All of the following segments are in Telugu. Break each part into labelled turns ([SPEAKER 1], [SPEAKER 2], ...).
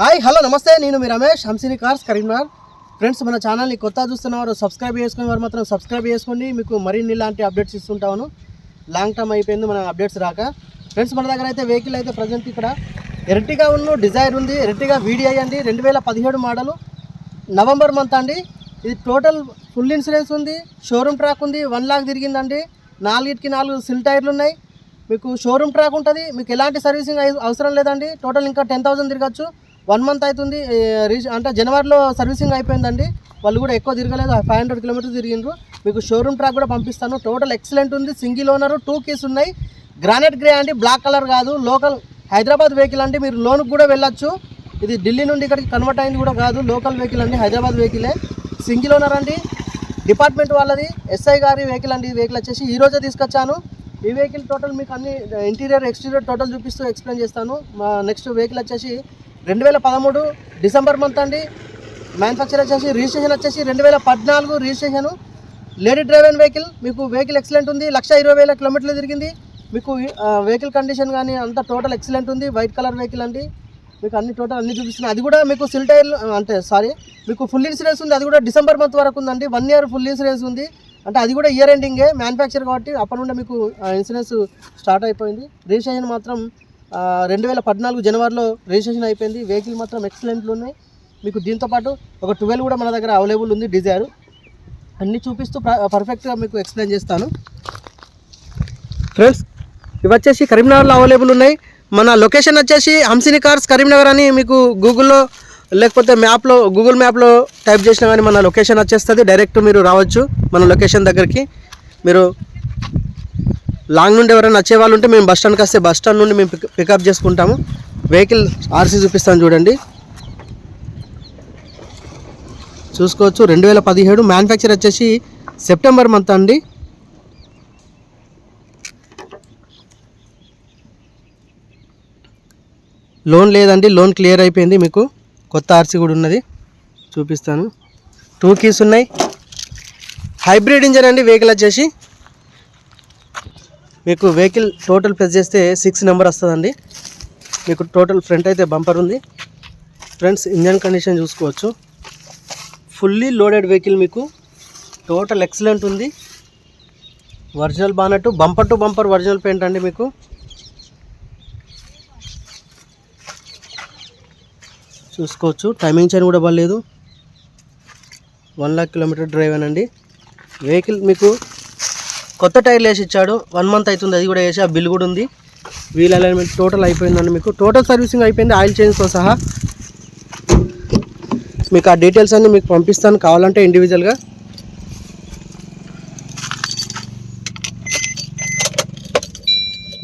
[SPEAKER 1] హాయ్ హలో నమస్తే. నేను మీ రమేష్ హంసిని కార్స్ కరీంనగర్ ఫ్రెండ్స్ మన ఛానల్ని కొత్త చూస్తున్నవారు సబ్స్క్రైబ్ చేసుకునే వారు మాత్రం సబ్స్క్రైబ్ చేసుకోండి. మీకు మరిన్ని ఇలాంటి అప్డేట్స్ ఇస్తుంటాను. లాంగ్ టర్మ్ అయిపోయింది మన అప్డేట్స్ రాక. ఫ్రెండ్స్ మన దగ్గర అయితే వెహికల్ అయితే ప్రజెంట్ ఇక్కడ. ఎర్టిగా ఉన్న డిజైర్ ఉంది. ఎర్టిగా వీడిఐ అండి. రెండు వేల పదిహేడు మోడలు నవంబర్ మంత్ అండి. ఇది టోటల్ ఫుల్ ఇన్సూరెన్స్ ఉంది. షోరూమ్ ట్రాక్ ఉంది. వన్ లాక్ తిరిగిందండి. నాలుగిటికి నాలుగు సిల్ టైర్లు ఉన్నాయి. మీకు షోరూమ్ ట్రాక్ ఉంటుంది. మీకు ఎలాంటి సర్వీసింగ్ అవసరం లేదండి. టోటల్ ఇంకా టెన్ థౌసండ్ తిరగచ్చు. వన్ మంత్ అవుతుంది అంటే జనవరిలో సర్వీసింగ్ అయిపోయిందండి. వాళ్ళు కూడా ఎక్కువ తిరగలేదు ఫైవ్ హండ్రెడ్ కిలోమీటర్స్ తిరిగిండ్రు. మీకు షోరూమ్ ట్రాక్ కూడా పంపిస్తాను. టోటల్ ఎక్సలెంట్ ఉంది. సింగిల్ ఓనర్ టూ కీస్ ఉన్నాయి. గ్రానైట్ గ్రే అండి బ్లాక్ కలర్ కాదు. లోకల్ హైదరాబాద్ వెహికల్ అండి. మీరు లోన్కి కూడా వెళ్ళొచ్చు. ఇది ఢిల్లీ నుండి ఇక్కడికి కన్వర్ట్ అయింది కూడా కాదు. లోకల్ వెహికల్ అండి హైదరాబాద్ వెహికలే సింగిల్ ఓనర్ అండి. డిపార్ట్మెంట్ వాళ్ళది ఎస్ఐ గారి వెహికల్ అండి. ఈ వెహికల్ వచ్చేసి ఈ రోజే తీసుకొచ్చాను. ఈ వెహికల్ టోటల్ మీకు అన్ని ఇంటీరియర్ ఎక్స్టీరియర్ టోటల్ చూపిస్తూ ఎక్స్ప్లెయిన్ చేస్తాను. మా నెక్స్ట్ వెహికల్ వచ్చేసి రెండు వేల పదమూడు డిసెంబర్ మంత్ అండి. మ్యానుఫ్యాక్చర్ వచ్చేసి రిజిస్ట్రేషన్ వచ్చేసి రెండు వేల పద్నాలుగు రిజిస్ట్రేషన్. లేడీ డ్రైవెన్ వెహికల్ మీకు వెహికల్ ఎక్సలెంట్ ఉంది. లక్ష ఇరవై వేల కిలోమీటర్లు తిరిగింది. మీకు వెహికల్ కండిషన్ కానీ అంతా టోటల్ ఎక్సలెంట్ ఉంది. వైట్ కలర్ వెహికల్ అండి. మీకు అన్ని టోటల్ అన్ని చూపిస్తున్నాయి అది కూడా మీకు సిల్ టైర్లు అంటే సారీ మీకు ఫుల్ ఇన్సూరెన్స్ ఉంది. అది కూడా డిసెంబర్ మంత్ వరకు ఉందండి. వన్ ఇయర్ ఫుల్ ఇన్సూరెన్స్ ఉంది. అంటే అది కూడా ఇయర్ ఎండింగే మ్యానుఫ్యాక్చర్ కాబట్టి అప్పటి నుండి మీకు ఇన్సూరెన్స్ స్టార్ట్ అయిపోయింది. రిజిస్ట్రేషన్ మాత్రం రెండు వేల పద్నాలుగు జనవరిలో రిజిస్ట్రేషన్ అయిపోయింది. వెహికల్ మాత్రం ఎక్సలెంట్లు ఉన్నాయి. మీకు దీంతో పాటు ఒక ట్వెల్వ్ కూడా మన దగ్గర అవైలబుల్ ఉంది డిజైర్. అన్నీ చూపిస్తూ పర్ఫెక్ట్గా మీకు ఎక్స్ప్లెయిన్ చేస్తాను. ఫ్రెండ్స్ ఇవి వచ్చేసి కరీంనగర్లో అవైలబుల్ ఉన్నాయి. మన లొకేషన్ వచ్చేసి హంసిని కార్స్ కరీంనగర్ అని మీకు గూగుల్లో లేకపోతే మ్యాప్లో గూగుల్ మ్యాప్లో టైప్ చేసినా కానీ మన లొకేషన్ వచ్చేస్తుంది. డైరెక్ట్ మీరు రావచ్చు మన లొకేషన్ దగ్గరికి. మీరు లాంగ్ నుండి ఎవరైనా వచ్చే వాళ్ళు ఉంటే మేము బస్ స్టాండ్కి వస్తే బస్ స్టాండ్ నుండి మేము పిక్ పికప్ చేసుకుంటాము. వెహికల్ ఆర్సీ చూపిస్తాను చూడండి. చూసుకోవచ్చు. రెండు వేల పదిహేడు మ్యానుఫ్యాక్చర్ వచ్చేసి సెప్టెంబర్ మంత్ అండి. లోన్ లేదండి. లోన్ క్లియర్ అయిపోయింది మీకు. కొత్త ఆర్సీ కూడా ఉన్నది. చూపిస్తాను. టూ కీస్ ఉన్నాయి. హైబ్రిడ్ ఇంజన్ అండి. వెహికల్ వచ్చేసి మీకు వెహికల్ టోటల్ ప్రెస్ చేస్తే సిక్స్ నెంబర్ వస్తుందండి. మీకు టోటల్ ఫ్రంట్ అయితే బంపర్ ఉంది. ఫ్రెండ్స్ ఇంజన్ కండిషన్ చూసుకోవచ్చు. ఫుల్లీ లోడెడ్ వెహికల్ మీకు. టోటల్ ఎక్సలెంట్ ఉంది. Original bonnet bumper to bumper original paint అండి మీకు. చూసుకోవచ్చు. టైమింగ్ చైన్ కూడా పర్లేదు. వన్ లాక్ కిలోమీటర్ డ్రైవ్ అండి. వెహికల్ మీకు కొత్త టైర్లు వేసి ఇచ్చాడు. వన్ మంత్ అవుతుంది అది కూడా వేసి ఆ బిల్ కూడా ఉంది. వీల్ అలైన్మెంట్ టోటల్ అయిపోయిందండి మీకు. టోటల్ సర్వీసింగ్ అయిపోయింది ఆయిల్ చేంజ్తో సహా. మీకు ఆ డీటెయిల్స్ అన్నీ మీకు పంపిస్తాను కావాలంటే ఇండివిజువల్గా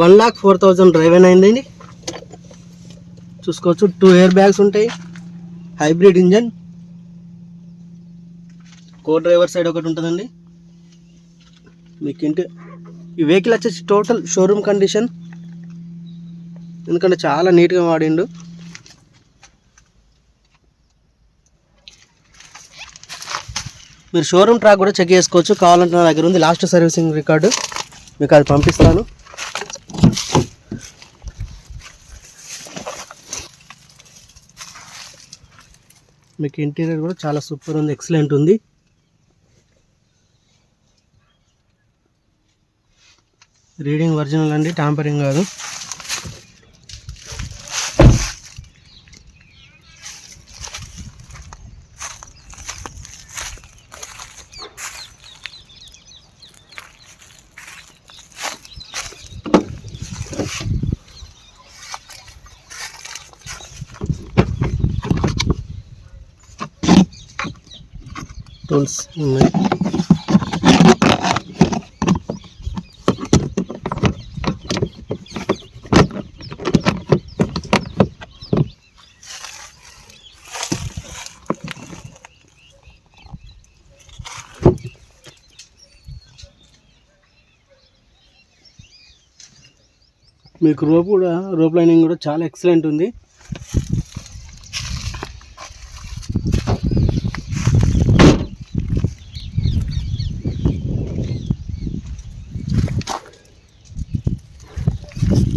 [SPEAKER 1] one lakh four thousand drive అయిందండి చూసుకోవచ్చు టూ ఇయర్ బ్యాగ్స్ ఉంటాయి. Hybrid engine co driver side ఒకటి ఉంటుందండి. మీకు ఇంటి ఈ వెహికల్ వచ్చేసి టోటల్ షోరూమ్ కండిషన్ ఎందుకంటే చాలా నీట్గా వాడిండు. మీరు షోరూమ్ ట్రాక్ కూడా చెక్ చేసుకోవచ్చు. కావాలంటే నా దగ్గర ఉంది. లాస్ట్ సర్వీసింగ్ రికార్డు మీకు అది పంపిస్తాను. మీకు ఇంటీరియర్ కూడా చాలా సూపర్ ఉంది. ఎక్సలెంట్ ఉంది. రీడింగ్ ఒరిజినల్ అండి టాంపరింగ్ కాదు. టూల్స్ ఉన్నాయి. మీకు రోప్ కూడా రోప్ లైనింగ్ కూడా చాలా ఎక్సలెంట్ ఉంది.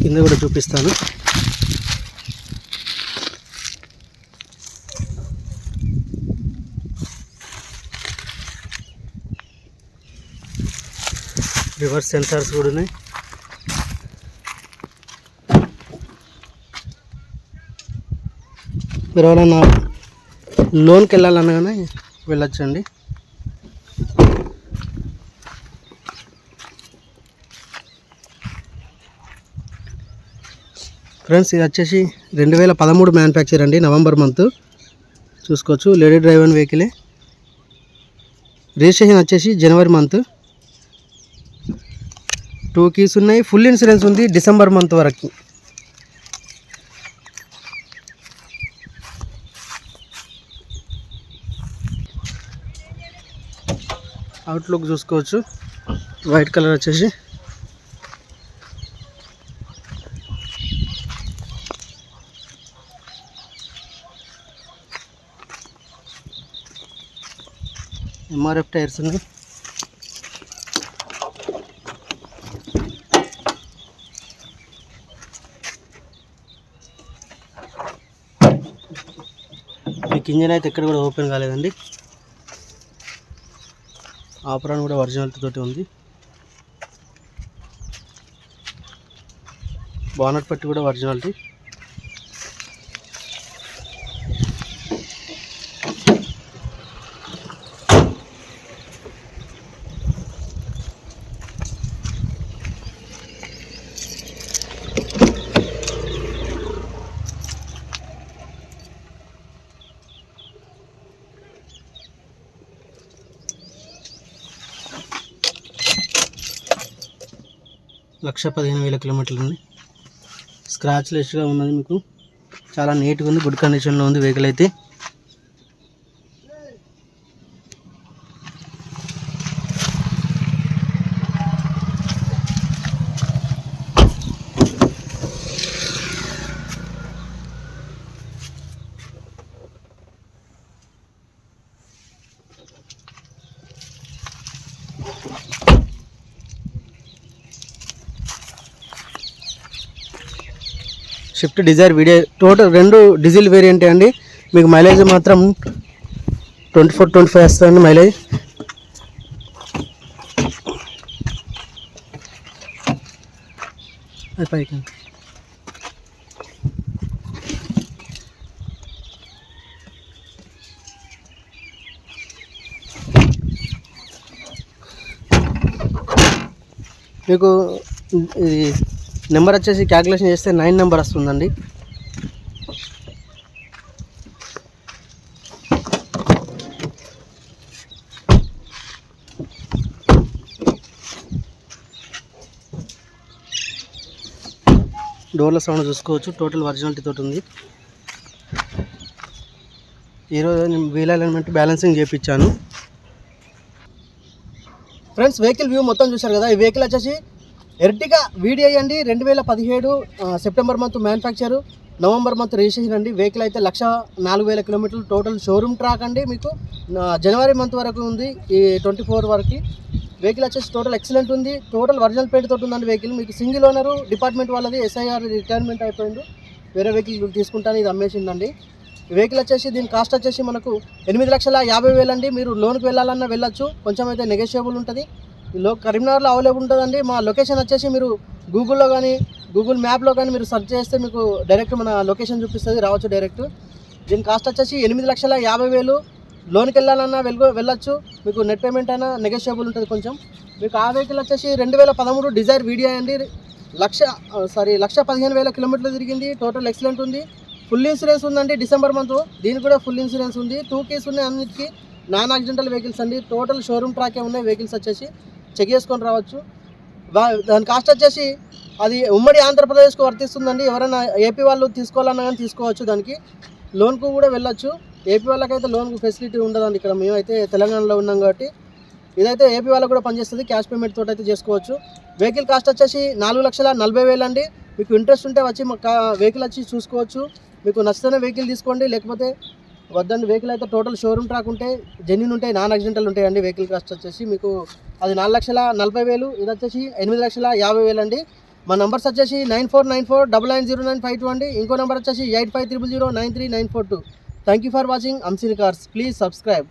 [SPEAKER 1] కింద కూడా చూపిస్తాను. రివర్స్ సెన్సార్స్ కూడా ఉన్నాయి. మీరు ఎవరైనా లోన్కి వెళ్ళాలనగానే వెళ్ళొచ్చండి. ఫ్రెండ్స్ ఇది వచ్చేసి రెండు వేల పదమూడు మ్యానుఫ్యాక్చర్ అండి నవంబర్ మంత్. చూసుకోవచ్చు లేడీ డ్రైవర్ వెహికలే. రిజిస్ట్రేషన్ వచ్చేసి జనవరి మంత్. టూ కీస్ ఉన్నాయి ఫుల్ ఇన్సూరెన్స్ ఉంది డిసెంబర్ మంత్ వరకు. అవుట్లుక్ చూసుకోవచ్చు. వైట్ కలర్ వచ్చేసి. ఎంఆర్ఎఫ్ టైర్స్ ఉన్నాయి మీకు ఇంజన్ అయితే ఎక్కడ కూడా ఓపెన్ కాలేదండి. ఆపరాన్ కూడా ఒరిజినాలిటీ తోటి ఉంది. బానట్ పట్టి కూడా ఒరిజినాలిటీ లక్ష పదిహేను వేల కిలోమీటర్లు ఉంది స్క్రాచ్ లెస్గా ఉన్నది మీకు. చాలా నీట్గా ఉంది. గుడ్ కండిషన్లో ఉంది. వెహికల్ అయితే. షిఫ్ట్ డిజైర్ వీడియో టోటల్ రెండు డీజిల్ వేరియంటే అండి. మీకు మైలేజ్ మాత్రం ట్వంటీ ఫోర్ ట్వంటీ ఫైవ్ వస్తుందండి మైలేజ్ పైకి మీకు ఇది నెంబర్ వచ్చేసి క్యాల్కులేషన్ చేస్తే నైన్ నెంబర్ వస్తుందండి. డోర్ల సౌండ్ చూసుకోవచ్చు. టోటల్ ఒరిజినాలిటీ తోటి ఉంది. ఈరోజు నేను వీల్ అలైన్మెంట్ బ్యాలెన్సింగ్ చేయించాను ఫ్రెండ్స్ వెహికల్ వ్యూ మొత్తం చూశారు కదా? ఈ వెహికల్ వచ్చేసి ఎర్టిగా వీడియో అండి రెండు వేల పదిహేడు September month manufacture. November month registration అండి. వెహికల్ అయితే లక్ష నాలుగు వేల కిలోమీటర్లు టోటల్ షోరూమ్ ట్రాక్ అండి మీకు. జనవరి మంత్ వరకు ఉంది. ఈ ట్వంటీ ఫోర్ వరకు. వెహికల్ వచ్చేసి టోటల్ ఎక్సలెంట్ ఉంది. టోటల్ ఒరిజినల్ పెయింట్ తోటి ఉందండి వెహికల్. మీకు సింగిల్ ఓనరు డిపార్ట్మెంట్ వాళ్ళది ఎస్ఐఆర్ రిటైర్మెంట్ అయిపోయింది. వేరే వెహికల్ తీసుకుంటాను ఇది అమ్మేసిందండి. వెహికల్ వచ్చేసి దీని కాస్ట్ వచ్చేసి మనకు ఎనిమిది లక్షల యాభై వేలు అండి మీరు లోన్కి వెళ్ళాలన్నా వెళ్ళొచ్చు. కొంచెం అయితే నెగోషియబుల్ ఉంటుంది. కరీంనగర్లో అవైలబుల్ ఉంటుందండి. మా లొకేషన్ వచ్చేసి మీరు గూగుల్లో కానీ గూగుల్ మ్యాప్లో కానీ మీరు సెర్చ్ చేస్తే మీకు డైరెక్ట్ మన లొకేషన్ చూపిస్తుంది రావచ్చు డైరెక్ట్. దీని కాస్ట్ వచ్చేసి ఎనిమిది లక్షల యాభై వేలు. లోన్కి వెళ్ళాలన్నా వెళ్ళు వెళ్ళొచ్చు. మీకు నెట్ పేమెంట్ అయినా నెగోషియబుల్ ఉంటుంది కొంచెం. మీకు ఆ వెహికల్ వచ్చేసి రెండు వేల పదమూడు డిజైర్ వీడియో అండి. లక్ష సారీ లక్ష పదిహేను వేల కిలోమీటర్లు తిరిగింది. టోటల్ ఎక్సలెంట్ ఉంది. ఫుల్ ఇన్సూరెన్స్ ఉందండి డిసెంబర్ మంత్. దీనికి కూడా ఫుల్ ఇన్సూరెన్స్ ఉంది. టూ కేస్ ఉన్నాయి అన్నిటికీ. నాన్ యాక్సిడెంటల్ వెహికల్స్ అండి. టోటల్ షోరూమ్ ట్రాకే ఉన్నాయి వెహికల్స్ వచ్చేసి. చెక్ చేసుకొని రావచ్చు. దాని కాస్ట్ వచ్చేసి అది ఉమ్మడి ఆంధ్రప్రదేశ్కు వర్తిస్తుందండి. ఎవరైనా ఏపీ వాళ్ళు తీసుకోవాలన్నా కానీ తీసుకోవచ్చు దానికి. లోన్కు కూడా వెళ్ళొచ్చు. ఏపీ వాళ్ళకైతే లోన్కు ఫెసిలిటీ ఉండదండి ఇక్కడ. మేమైతే తెలంగాణలో ఉన్నాం కాబట్టి. ఇదైతే ఏపీ వాళ్ళకు కూడా పనిచేస్తుంది. క్యాష్ పేమెంట్ తోటి అయితే చేసుకోవచ్చు. వెహికల్ కాస్ట్ వచ్చేసి నాలుగు లక్షల నలభై వేలు అండి. మీకు ఇంట్రెస్ట్ ఉంటే వచ్చి వెహికల్ వచ్చి చూసుకోవచ్చు. మీకు నచ్చితేనే వెహికల్ తీసుకోండి. లేకపోతే వద్దండి వెహికల్ అయితే టోటల్ షోరూమ్ ట్రాక్ ఉంటే జెన్యున్ ఉంటాయి నాన్ యాక్సిడెంటల్ ఉంటాయండి వెహికల్ కాస్ట్ వచ్చేసి మీకు అది నాలుగు లక్షల నలభై వేలు ఇది వచ్చేసి ఎనిమిది లక్షల యాభై వేలు అండి. మా నంబర్స్ వచ్చేసి nine four nine four double nine zero nine five two అండి. ఇంకో నెంబర్ వచ్చేసి eight five triple zero nine three nine four two. Thank you for watching Hamsini cars please subscribe